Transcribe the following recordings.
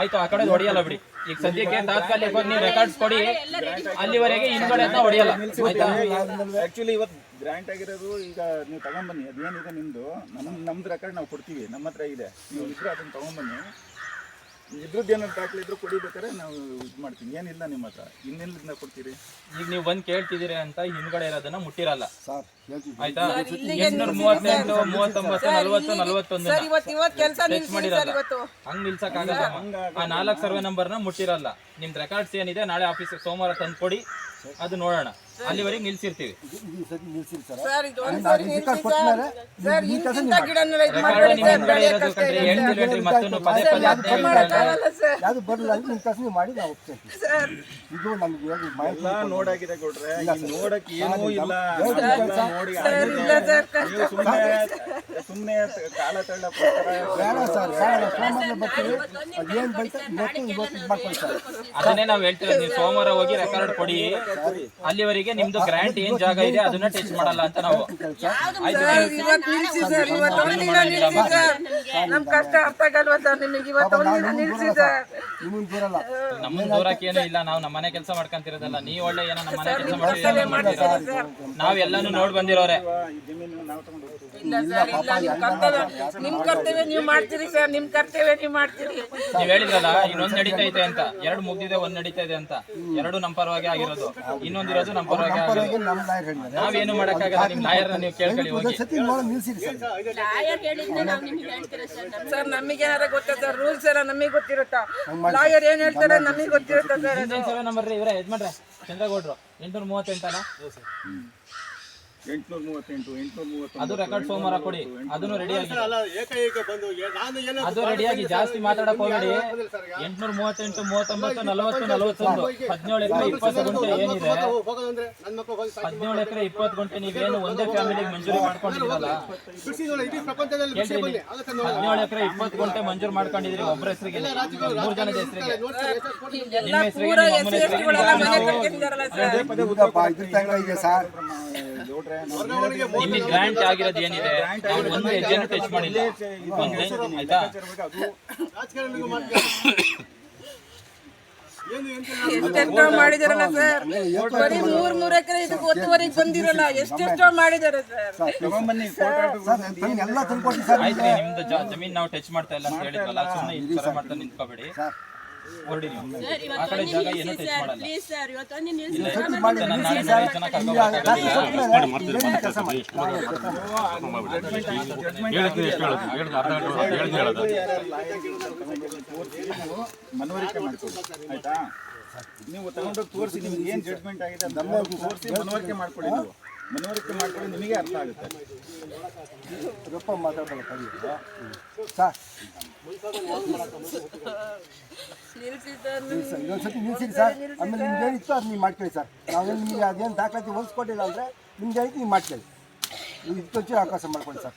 ಆಯ್ತು ಆ ಕಡೆ ಹೊಡಿಯಲ್ಲ ಬಿಡಿ. ಈಗ ಸದ್ಯಕ್ಕೆ ತಾತ್ಕಾಲಿಕ ನೀವು ರೆಕಾರ್ಡ್ಸ್ ಕೊಡಿ. ಅಲ್ಲಿವರೆಗೆ ಹಿಂದ್ಗಡೆ ಹೊಡಿಯಲ್ಲ. ಆಯ್ತಾ? ಆಕ್ಚುಲಿ ಇವತ್ತು ಗ್ರಾಂಟ್ ಆಗಿರೋದು ಈಗ ನೀವು ತಗೊಂಡ್ಬನ್ನಿ ಅದೇನಿದೆ ನಿಮ್ದು? ನಮ್ ನಮ್ದು ರೆಕಾರ್ಡ್ ನಾವು ಕೊಡ್ತೀವಿ. ನಮ್ಮ ಹತ್ರ ಇದೆ. ನೀವು ಇದ್ರೆ ಅದನ್ನ ತಗೊಂಬನ್ನಿ. ಇದ್ರದ್ದು ಏನಾದ್ರು ದಾಖಲೆ ಇದ್ರು ಕೊಡಿಬೇಕಾದ್ರೆ ನಾವು ಇದು ಮಾಡ್ತೀನಿ ಏನಿಲ್ಲ ನಿಮ್ಮ ಹತ್ರ. ಇನ್ನೆಲ್ಲಿಂದ ಕೊಡ್ತೀರಿ? ಈಗ ನೀವು ಬಂದು ಕೇಳ್ತಿದ್ದೀರಿ ಅಂತ ಹಿಂದ್ಗಡೆ ಇರೋದನ್ನ ಮುಟ್ಟಿರಲ್ಲ. ಸರ್ ಆಯ್ತಾ? ಎಂಟ್ನೂರ ಮೂವತ್ತೆಂಟು ಮೂವತ್ತೊಂಬತ್ತು ನಲವತ್ತು ನಲವತ್ತೊಂದು ಸರ್ ಇವತ್ತು ಇವತ್ತು ಕೆಲಸ ಟಚ್ ಮಾಡಿರಲ್ಲ ಸರ್ ಇವತ್ತು? ಹಂಗ್ ನಿಲ್ಸಕ್ ಆಗಲ್ಲ ಆ ನಾಲ್ಕು ಸರ್ವೆ ನಂಬರ್ನ ಮುಟ್ಟಿರಲ್ಲ. ನಿಮ್ದು ರೆಕಾರ್ಡ್ಸ್ ಏನಿದೆ ನಾಳೆ ಆಫೀಸ್ ಸೋಮವಾರ ತಂದು ಕೊಡಿ ಅದು ನೋಡೋಣ. ಅಲ್ಲಿವರೆಗೆ ನಿಲ್ಸಿರ್ತೀವಿ. ಸರ್ ಸರ್ ಸರಿ ನಿಲ್ಸಿ ಗಿಡನೆಲ್ಲ ಇದು ರೆಕಾರ್ಡ್ ಮಾಡಬೇಡಿ ನಿಮ್ ಸರ್. ಹಿಂದ್ಗಡೆ ಬೆಳೆಯಕ್ಕೆ ಇರೋದು ಕಷ್ಟ ಇದೆ ಹೇಳ್ತಿಲ್ವೇನ್ರಿ ಮತ್ತೊಂದು ಪದೇ ಪದೇ ಅದ್ನೇ ಹೇಳ್ತಾ ಸರ್. ಯಾವುದು ಬರಲ್ಲ ನಿಮ್ಮ ಕೆಲಸ ಮಾಡಿ ನಾವು ಸರ್. ಇದು ನಮ್ಗೆ ಹೇಳಿ ಮಾಹಿತಿ ನೋಡಾಗಿದೆ ಕೊಡ್ರೆ. ಏನೂ ಇಲ್ಲ. ಸರ್. ನೋಡಿ ಸರ್ ಇಲ್ಲ ಸರ್ ಕಷ್ಟ. ನೀವು ಸುಮ್ಮನೆ ಕಾಲ ತಳ್ಳ ಬೇಡ ಸರ್ ಬೇಡ ಸೋಮವಾರ ಬರ್ತೀವಿ. ಅದೇನು ಬೈತಾರೆ ಇವತ್ತು ಇವತ್ತು ಮಾಡ್ಕೊಳ್ಳಿ ಸರ್ ಅದನ್ನೇ ನಾವು ಹೇಳ್ತೀವಿ ನೀವು ಸೋಮವಾರ ಹೋಗಿ ರೆಕಾರ್ಡ್ ಕೊಡಿ. ಅಲ್ಲಿವರೆಗೆ ನಿಮ್ದು ಗ್ರಾಂಟ್ ಏನ್ ಜಾಗ ಇದೆ ಅದನ್ನ ಟಚ್ ಮಾಡಲ್ಲ ಅಂತ ನಾವು. ಆಯ್ತು ಇವತ್ತು ನಿಲ್ಸಿ ಸರ್ ಇವತ್ತು ಒಂದು ದಿನ ನಿಲ್ಸಿ ಸರ್. ನಮ್ ಕಷ್ಟ ಅರ್ಥ ಆಗಲ್ವಾ ಸರ್ ನಿಮಗೆ? ಇವತ್ತು ಒಂದು ದಿನ ನಿಲ್ಸಿ ಸರ್. ನಿಮಗೆ ಬರಲ್ಲ. ನಮ್ಮನ್ನ ದೂರಕ್ಕೆ ಏನು ಇಲ್ಲ ನಾವು ನಮ್ಮ ಮನೆ ಕೆಲಸ ಮಾಡ್ಕೊಂತಿರೋದಲ್ಲ. ನೀವ್ ಒಳ್ಳೆ ಏನೋ ನಮ್ಮ ಮನೆ ಕೆಲಸ ಮಾಡ್ತೀರಾ ನಾವೆಲ್ಲಾನು ನೋಡಿ ಬಂದಿರೋರೆ. ಜಮೀನು ನಾವು ತಗೊಂಡು ಇಲ್ಲ ಸರ್ ಇಲ್ಲ ನಿಮ್ ಕರ್ತವ್ಯ ನಿಮ್ ಕರ್ತವ್ಯ ನೀವು ಮಾಡ್ತೀರಿ ಸರ್ ನಿಮ್ ಕರ್ತವ್ಯ ನೀವು ಮಾಡ್ತೀರಿ. ನೀವ್ ಹೇಳಿದ್ರಲ್ಲ ಇನ್ನೊಂದ್ ನಡೀತಾ ಅಂತ. ಎರಡು ಮುಗ್ದಿದೆ ಒಂದ್ ನಡೀತಾ ಇದೆ ಅಂತ. ಎರಡು ನಮ್ಮ ಪರವಾಗಿ ಆಗಿರೋದು. ಇನ್ನೊಂದಿರೋದು ನಮ್ಮ ಪರವಾಗಿ ಆಗಿರೋದು. ನಾವೇನು ಮಾಡಕ್ಕಾಗಲ್ಲ ನಿಮ್ ಲಾಯರ್ ನೀವು ಕೇಳ್ಕೊಳ್ಳಿ ಹೋಗಿ. ಸರ್. ಸರ್ ನಮಗೆ? ಏನಾರ ಗೊತ್ತಾ ಸರ್ ರೂಲ್ಸ್ ಎಲ್ಲ ನಮಗೆ ಗೊತ್ತಿರುತ್ತಾ? ಲಾಯರ್ ಏನ್ ಹೇಳ್ತಾರೆ ನಮಗೆ ಗೊತ್ತಿರುತ್ತಾ ಸರ್? ಅದು ಸೇವೆ ನಂಬರ್ ಇವರೇ ಯಜಮಾನ್ರೆ ಚಂದ್ರಗೌಡ್ರು. ಎಂಟುನೂರ ಮೂವತ್ತೆಂಟಲ್ಲ? ಎಂಟ್ನೂರ ಮೂವತ್ತೆಂಟು ಎಂಟ್ನೂರ ಮೂವತ್ತೊಂದು ಅದು ರೆಕಾರ್ಡ್ ಸೋಮವಾರ ಕೊಡಿ ಅದನ್ನು ರೆಡಿ ಆಗಿ. ಅಲ್ಲ ಏಕೈಕ ಬಂದು ನಾನು ಎಲ್ಲ ಅದು ರೆಡಿಯಾಗಿ ಜಾಸ್ತಿ ಮಾತಾಡಕ್ ಹೋಗಬೇಡಿ. ಎಂಟ್ನೂರ ಮೂವತ್ತೆಂಟು ಮೂವತ್ತೊಂಬತ್ತು ನಲವತ್ತು ನಲವತ್ತೊಂದು. ಹದಿನೇಳು ಎಕರೆ ಇಪ್ಪತ್ತು ಗುಂಟೆ ಏನಿದೆ? ಹದಿನೇಳು ಎಕರೆ ಇಪ್ಪತ್ತು ಗುಂಟೆ ನೀವೇನು ಒಂದೇ ಫ್ಯಾಮಿಲಿಗೆ ಮಂಜೂರಿ ಮಾಡ್ಕೊಂಡಿದ್ದೀರಲ್ಲ? ಹದಿನೇಳು ಎಕರೆ ಇಪ್ಪತ್ತು ಗುಂಟೆ ಮಂಜೂರು ಮಾಡ್ಕೊಂಡಿದ್ರಿ ಒಬ್ಬರ ಹೆಸರಿಗೆ. ಮೂರು ಜನದ ಹೆಸರಿಗೆ. ನಿಮ್ಮ ಹೆಸರಿಗೆ ಇದ್ರ ಸರ್ ನಿಮಗೆ ಗ್ರಾಂಟ್ ಆಗಿರೋದು ಏನಿದೆ? ಅವ್ರು ಒಂದು ಹೆಜ್ಜೆನೂ ಟಚ್ ಮಾಡಿಲ್ಲ. ಒಂದು ಆಯ್ತಾ? ಎಂತ ಎಷ್ಟೆಷ್ಟೋ ಮಾಡಿದಾರಲ್ಲ ಸರ್. ಬರೀ ಮೂರ್ ಮೂರ್ ಎಕರೆ ಇದಕ್ಕೆ ಒತ್ತುವರೆಗೆ ಬಂದಿರಲ್ಲ. ಎಷ್ಟೆಷ್ಟೋ ಮಾಡಿದಾರೆ ಸರ್. ಆಯ್ತು ನಿಮ್ದು ಜಮೀನ್ ನಾವು ಟಚ್ ಮಾಡ್ತಾ ಇಲ್ಲ ಅಂತ ಹೇಳಿದ್ವಲ್ಲ ಸುಮ್ಮನೆ ಈ ತರ ಮಾಡ್ತಾ ನಿಂತ್ಕೋಬೇಡಿ. ಮನವರಿಕೆ ಮಾಡ್ಕೊಳ್ಳಿ. ಆಯ್ತಾ? ನೀವು ತಗೊಂಡೋಗಿ ತೋರಿಸಿ ನಿಮ್ಗೆ ಏನು ಜಡ್ಜ್ಮೆಂಟ್ ಆಗಿದೆ ನಮ್ಮ ತೋರಿಸಿ ಮನವರಿಕೆ ಮಾಡ್ಕೊಳ್ಳಿ ನೀವು. ಮನವರಿಕೆ ಮಾಡ್ಕೊಳ್ಳಿ ನಿಮಗೆ ಅರ್ಥ ಆಗುತ್ತೆ. ಮಾತಾಡ್ತಾರೆ ಮಾತಾಡಲ್ಲ ಸರ್ ನಿಲ್ಸಿ ಸರ್ ಸರ್ ಇದೊಂದ್ಸತಿ ನಿಲ್ಸಿರಿ ಸರ್. ಆಮೇಲೆ ನಿಮ್ಗೆ ಏನಿತ್ತು ಅದು ನೀವು ಮಾಡ್ಕೊಳ್ಳಿ ಸರ್. ನಾವೇನು ನಿಮಗೆ ಅದೇನು ದಾಖಲಾತಿ ಹೊಲಿಸ್ಕೊಟ್ಟಿಲ್ಲ ಅಂದರೆ ನಿಮ್ಗೆ ಏನಿತ್ತು ನೀವು ಮಾಡ್ಕೊಳ್ಳಿ. ನೀವು ಇದಕ್ಕೆ ಅವಕಾಶ ಮಾಡ್ಕೊಳ್ಳಿ ಸರ್.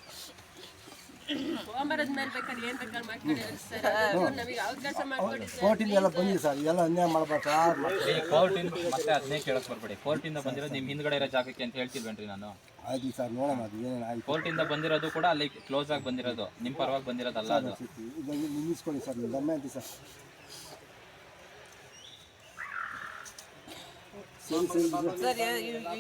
ಕೋರ್ಟಿಂದ ಎಲ್ಲ ಬಂದಿದೆ ಸರ್. ಎಲ್ಲ ಅನ್ಯಾಯ ಮಾಡ್ಬೇಕು ಸರ್. ಈ ಕೋರ್ಟ್ ಇಂದ ಮತ್ತೆ ಅದನ್ನೇ ಕೇಳಕ್ ಬರ್ಬೇಡಿ. ಕೋರ್ಟ್ ಇಂದ ಬಂದಿರೋದು ನಿಮ್ ಹಿಂದ್ಗಡೆ ಇರೋ ಜಾಗಕ್ಕೆ ಅಂತ ಹೇಳ್ತಿಲ್ವೇನ್ರಿ ನಾನು? ಆಯ್ತು ಸರ್ ನೋಡೋಣ ಅದು ಏನೇನು ಆಯ್ತು. ಕೋರ್ಟ್ ಇಂದ ಬಂದಿರೋದು ಕೂಡ ಅಲ್ಲಿ ಕ್ಲೋಸ್ ಆಗಿ ಬಂದಿರೋದು. ನಿಮ್ ಪರವಾಗಿ ಬಂದಿರೋದಲ್ಲ ಅದು. ಇದನ್ನು ನಿಲ್ಲಿಸ್ಕೊಳ್ಳಿ ಸರ್ ನಿಮ್ಮ ದಮ್ಮೆ ಅಂತ ಸರ್. ಸರಿ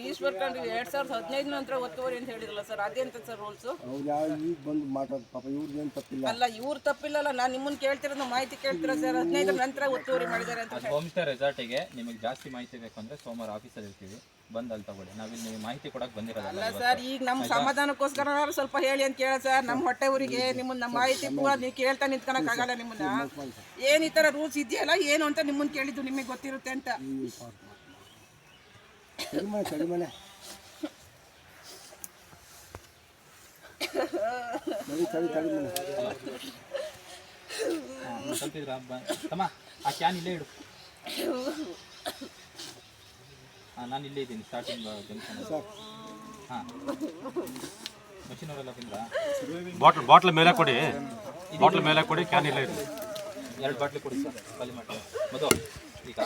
ಈಶ್ವರ್ ಕಂಡ್ರಿ ಎರಡ್ ಸಾವಿರದ ಹದಿನೈದು ನಂತರ ಒತ್ತುವರಿ ಅಂತ ಹೇಳಿದ್ರಲ್ಲ ಸರ್ ಅದೇಂತ ಸರ್ ರೂಲ್ಸು ಅವ್ರು ಯಾವ ಈಗ ಬಂದು ಮಾತಾಡೋದು ಪಾಪ ಇವ್ರಿಗೆ ಏನು ತಪ್ಪಿಲ್ಲ. ಅಲ್ಲ ಇವ್ರು ತಪ್ಪಿಲ್ಲಲ್ಲ ನಾನು ನಿಮ್ಮನ್ನ ಕೇಳ್ತಿರೋದು ಮಾಹಿತಿ ಕೇಳ್ತೀರಾ ಸರ್? ಹದಿನೈದರ ನಂತರ ಒತ್ತುವರಿ ಮಾಡಿದ್ದಾರೆ ಅಂತ ಅದು ಹೋಮ್ ರೆಸಾರ್ಟಿಗೆ ನಿಮಗೆ ಜಾಸ್ತಿ ಮಾಹಿತಿ ಬೇಕು ಅಂದ್ರೆ ಸೋಮವಾರ ಆಫೀಸಲ್ಲಿ ಇರ್ತೀವಿ. ಬಂದು ಅಲ್ಲಿ ತಗೊಳ್ಳಿ. ನಾವಿಲ್ಲಿ ನೀವು ಮಾಹಿತಿ ಕೊಡಕ್ ಬಂದಿರೋದಲ್ಲ ಅಲ್ಲ ಸರ್ ಈಗ ನಮ್ ಸಮಾಧಾನಕ್ಕೋಸ್ಕರ ಸ್ವಲ್ಪ ಹೇಳಿ ಅಂತ ಕೇಳ ಸರ್. ನಮ್ಮ ಹೊಟ್ಟೆ ಊರಿಗೆ ನಿಮ್ಮನ್ನ ನಮ್ಮ ಮಾಹಿತಿ ಕೂಡ ನೀವು ಕೇಳ್ತಾ ನಿಂತ್ಕೊಳಕ್ ಆಗಲ್ಲ ನಿಮ್ಮನ್ನ. ಏನ್ ಈ ತರ ರೂಲ್ಸ್ ಇದೆಯಲ್ಲ ಏನು ಅಂತ ನಿಮ್ಮನ್ನ ಕೇಳಿದ್ದು ನಿಮಗೆ ಗೊತ್ತಿರುತ್ತೆ ಅಂತ. ಕಡಿಮೆ ಕಡಿಮೆ ತಡಿ ತಡಿ ತಡಿ ಮನೆ ಕಲ್ತಿದ್ರ ತಮ್ಮ ಆ ಕ್ಯಾನ್ ಇಲ್ಲೇ ಇಡು. ಹಾಂ ನಾನು ಇಲ್ಲೇ ಇದ್ದೀನಿ ಸ್ಟಾರ್ಟಿಂಗ್ ಜಂಕ್ಷನ್ ಹಾಂ. ಮಷಿನ್ ಅವರೆಲ್ಲ ಬಂದ್ರಾ ಬಾಟ್ಲ್ ಬಾಟ್ಲ್ ಮೇಲೆ ಕೊಡಿ. ಬಾಟ್ಲ್ ಮೇಲೆ ಕೊಡಿ ಕ್ಯಾನ್ ಇಲ್ಲೇ ಇದೆ ಎರಡು ಬಾಟ್ಲಿ ಕೊಡಿ ಸರ್ ಖಾಲಿ ಮಾಡಿ ಮದು ಈಗ